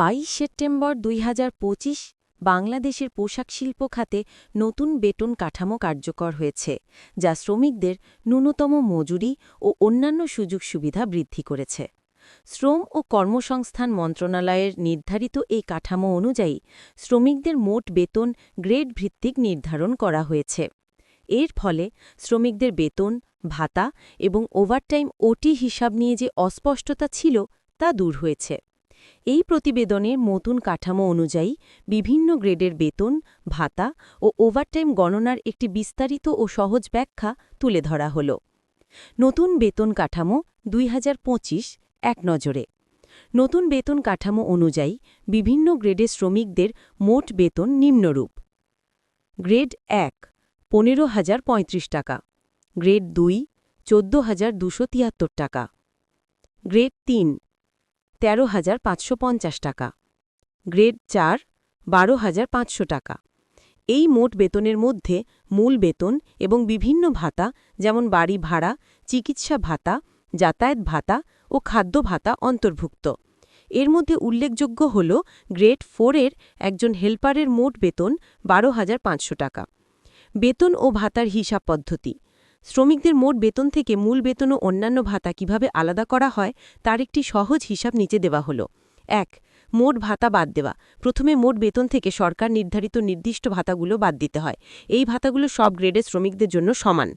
বাইশ সেপ্টেম্বর দুই হাজার পঁচিশ বাংলাদেশের পোশাক শিল্প খাতে নতুন বেতন কাঠামো কার্যকর হয়েছে, যা শ্রমিকদের ন্যূনতম মজুরি ও অন্যান্য সুযোগ সুবিধা বৃদ্ধি করেছে। শ্রম ও কর্মসংস্থান মন্ত্রণালয়ের নির্ধারিত এই কাঠামো অনুযায়ী শ্রমিকদের মোট বেতন গ্রেড ভিত্তিক নির্ধারণ করা হয়েছে। এর ফলে শ্রমিকদের বেতন, ভাতা এবং ওভারটাইম ওটি হিসাব নিয়ে যে অস্পষ্টতা ছিল তা দূর হয়েছে। এই প্রতিবেদনের নতুন কাঠামো অনুযায়ী বিভিন্ন গ্রেডের বেতন, ভাতা ও ওভারটাইম গণনার একটি বিস্তারিত ও সহজ ব্যাখ্যা তুলে ধরা হল। নতুন বেতন কাঠামো দুই এক নজরে। নতুন বেতন কাঠামো অনুযায়ী বিভিন্ন গ্রেডের শ্রমিকদের মোট বেতন নিম্নরূপ। গ্রেড এক, পনেরো হাজার পঁয়ত্রিশ টাকা। গ্রেড দুই, চোদ্দ হাজার দুশো তিয়াত্তর টাকা। গ্রেড তিন তেরো হাজার পাঁচশো পঞ্চাশ টাকা। গ্রেড চার, বারো হাজার পাঁচশো টাকা। এই মোট বেতনের মধ্যে মূল বেতন এবং বিভিন্ন ভাতা যেমন বাড়ি ভাড়া, চিকিৎসা ভাতা, যাতায়াত ভাতা ও খাদ্য ভাতা অন্তর্ভুক্ত। এর মধ্যে উল্লেখযোগ্য হল গ্রেড ফোরের একজন হেল্পারের মোট বেতন বারো হাজার পাঁচশো টাকা। বেতন ও ভাতার হিসাব পদ্ধতি। শ্রমিকদের মোট বেতন থেকে মূল বেতন ও অন্যান্য ভাতা কীভাবে আলাদা করা হয়, তার একটি সহজ হিসাব নিচে দেওয়া হলো। এক, মোট ভাতা বাদ দেওয়া। প্রথমে মোট বেতন থেকে সরকার নির্ধারিত নির্দিষ্ট ভাতাগুলো বাদ দিতে হয়। এই ভাতাগুলো সব গ্রেডের শ্রমিকদের জন্য সমান।